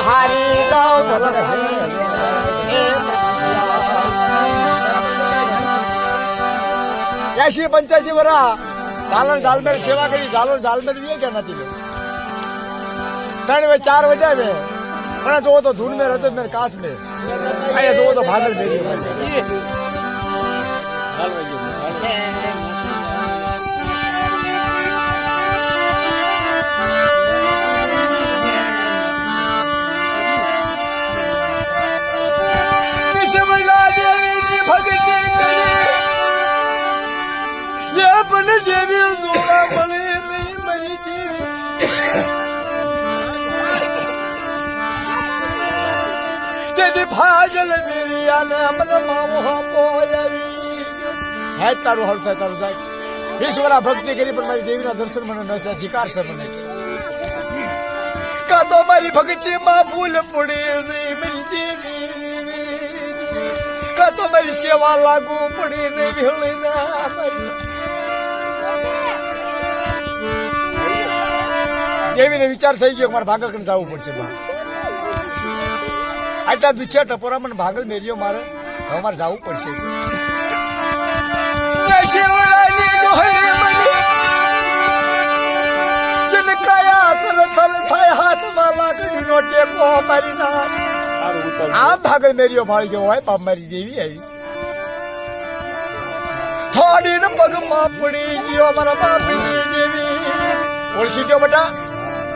હારી જાઓ ભલે એસી પંચ્યાસી વરા. ઝાલર ઝાલમેર સેવા કરી. ઝાલર ઝાલમેર વીએ કે નથી ત્રણ વે, ચાર વધ્યા બે પણ જોવો તો ધૂન મેર હતો મેર કાશ મેર અહીંયા જોવો તો ભાદર મેરી વિષમલા તેથી ફાજલ મેરી આને અમને મામો પોયાવી. હે તારું હર થાય, તારું જાય. ઈશ્વરા ભક્તિ કરી પણ મારી દેવીના દર્શન મને ન થયા ધિકાર છે મને. કા તો મારી ભક્તિ માં ભૂલ પડી છે મારી દેવી કા તો મારી સેવા લાગુ પડી ને ભેળી ના દેવીને વિચાર થઈ ગયો મારે ભાગકને જવું પડશે, બા. આટલા દુચ્યા ટપોરા મને ભાગલ મેર્યો મારે. હવે મારે જવું પડશે. આમ ભાગલ મેર્યો ભાળી ગયો હોય પાપ મારી દેવી આવી. થોડી ને પગમાં પડી ગયો મારા બાપની દેવી. ઓળખી ગયો બેટા?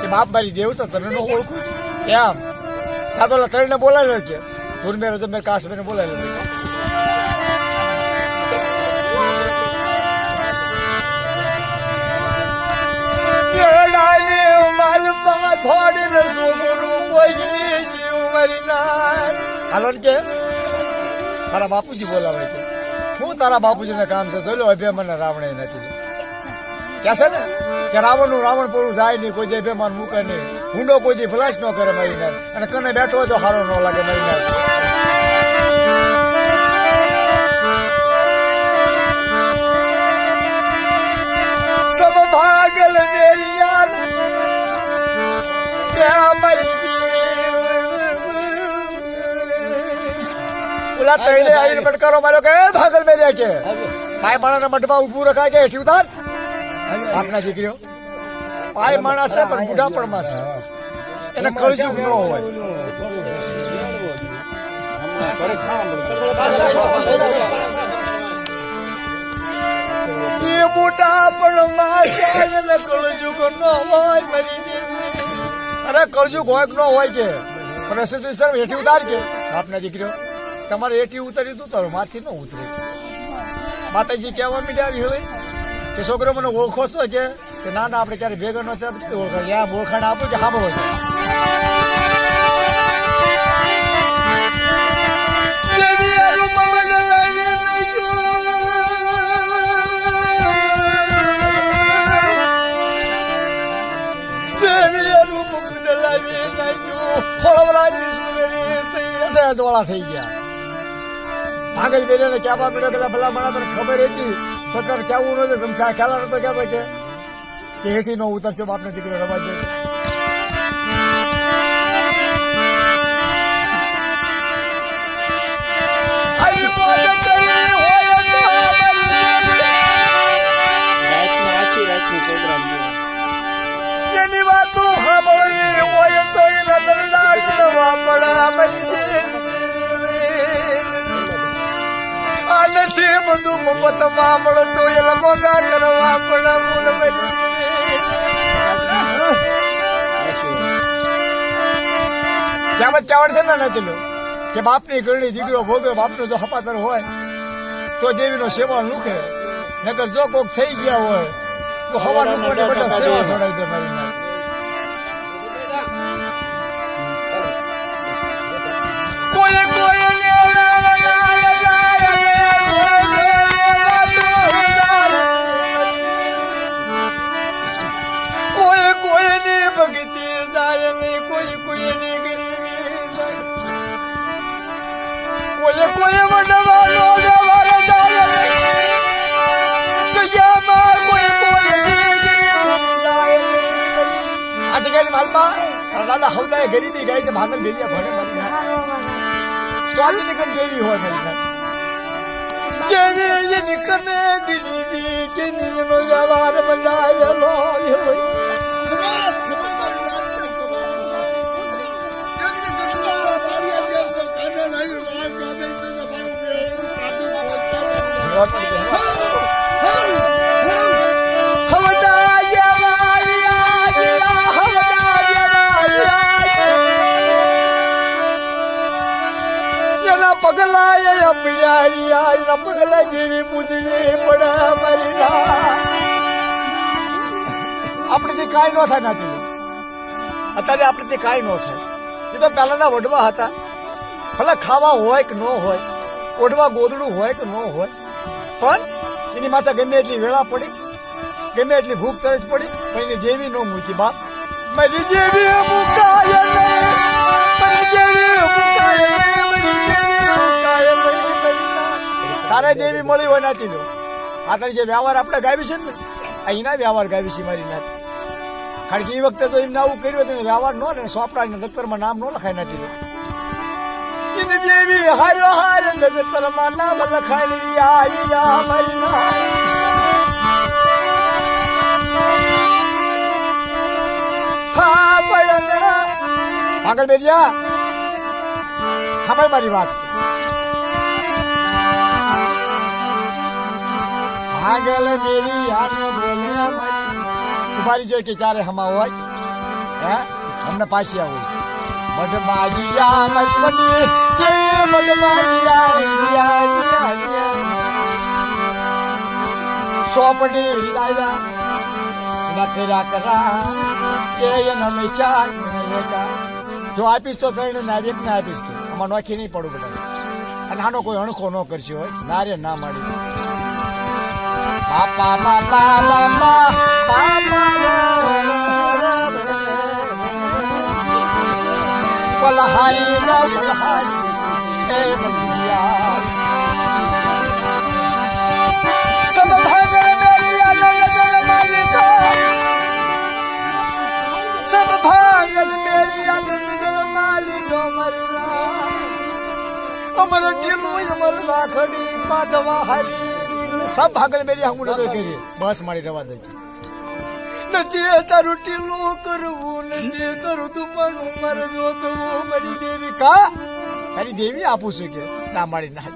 કે બાપ મારી દેવ છે તને ઓળખું? એમ તા તો લથડીને બોલાવેલો છે ધૂન મેં કાશ્મીર બોલાવેલો છે ને મરી ના હાલો કે? મારા બાપુજી બોલાવે છે. હું તારા બાપુજીને કામ છે જોઈ લો અભિમાન રાવણે નથી. કે છે ને કે રાવણનું રાવણ પૂરું જાય નહીં કોઈ જે બેમાન મૂકે નહીં. હુંડો કોઈ દી ફલાશ ન કરે મારી નાખ અને કને બેઠો હોય તો સારો ન લાગે મારી નાખ ભાગલ મેરી યાર ત્યાં મારી ઓલા તઈને આવીને બટકારો માર્યો કે "એ ભાગલ મેર્યા કે? પાય માણાના મઢમાં ઉભું રખાય કે હેઠી ઉતાર. આપના દીકરીઓ, પાય માણસ છે, પણ બુઢાપણમાં છે. એને કળજુગ ન હોય. છે, એને કળજુગ ન હોય મારી દેવી અરે, કળજુગ હોય ન હોય કે? પણ રસી સર હેઠી ઉતાર કે, આપના દીકરીઓ, તમારે હેઠી ઉતારી તું, તારું ન ઉતરે. માતાજી કહેવા મીડ્યા આવી હોય કે છોકરો મને ઓળખો છો કે? ના ના, આપણે ક્યારે ભેગા ન થયા ઓળખો. યા ઓળખાણ આપો કે સાંભળો થઈ ગયા. ભાગલ બેને ક્યાં પડ્યો પેલા ભલા મને તને ખબર હતી? તારે કેવું નતું તમે ખ્યાલ નતો કહેતો કે કે હેઠી નો ઉતરશે બાપને દીકરો રવા દે. એની વાતો હોય તો એના દરડા કરવા પડે નથી બધું મફતમાં મળતું એ મોગા કરવા છે. ને નથી કે બાપની ગરણી દીકરીઓ ભોગવે બાપનો જો હપાતર હોય તો દેવીનો સેવા લુખે. નકર જો કોક થઈ ગયા હોય તો હવા લુકોને બધા સેવા ચડાવી દે મારી કોઈ કોઈ. કોઈ કોઈ વડવાનો વ્યવહાર જાય. જગ્યામાં કોઈ કોઈની ગરીબી જાય નહીં. આ જગ્યાની માલમાં દાદા હવદાએ ગરીબી ગાય છે ભાગલ દેલિયા ભણે નીનો વ્યવહાર બંધાયેલો હોય એ અપડારિયા પગલા જેવી પૂજવી પડે આપણેથી કાંઈ ન થાય નાતી અત્યારે આપણેથી કાંઈ ન થાય એ તો પહેલાના વડવા હતા ભલે ખાવા હોય કે ન હોય ઓઢવા ગોદડું હોય કે ન હોય પણ એની માથે ગમે એટલી વેળા પડી ગમે એટલી ભૂખ તરસ પડી પણ એની જેવી ન મૂકી બાપ મારી જેવી મુકાય નહીં, તારે દેવી મળી હોય નાતી નો આ તારી જે વ્યવહાર આપણે ગાવી છે ને અહીંના વ્યવહાર ગાવી છે મારી નાત. કારણ કે એ વખતે તો એમને આવું કર્યું હતું વ્યવહાર નો ને, સોપડાની દફતરમાં નામ નો લખાય નથી નો જેવી હારો હાર દફતરમાં નામ લખાઈ આઈ યા મારી નાત. હા આગળ બેરિયા સાંભળ મારી વાત. આગળ બેરી આને બોલે તમારી જોઈએ કે ચારે હમા હોય હે અમને પાછી આવું મઢમાજીયા મઢમડી કે મઢમાજીયા સોપડી લાવ્યા નકરા કરા કે એના મેચા જો આપીશ તો કઈ ના ને આપીશ તું આમાં નોખી નહીં પડું બધા અને આનો કોઈ અણખો ન કરશે હોય ના ના માડી બાપા બાપા બાપા પલહારી પલહારી એ બંધિયા અમર ટીલું અમર લાખડી પાદવા હરી સબ ભાગલ મેરી હમ નતો કરી. બસ મારી રવા દે નથી તારું ટીલું કરવું નથી તારું દુપણું મર જો તો મારી દેવી. કા? તારી દેવી આપું છું કે. ના મારી ના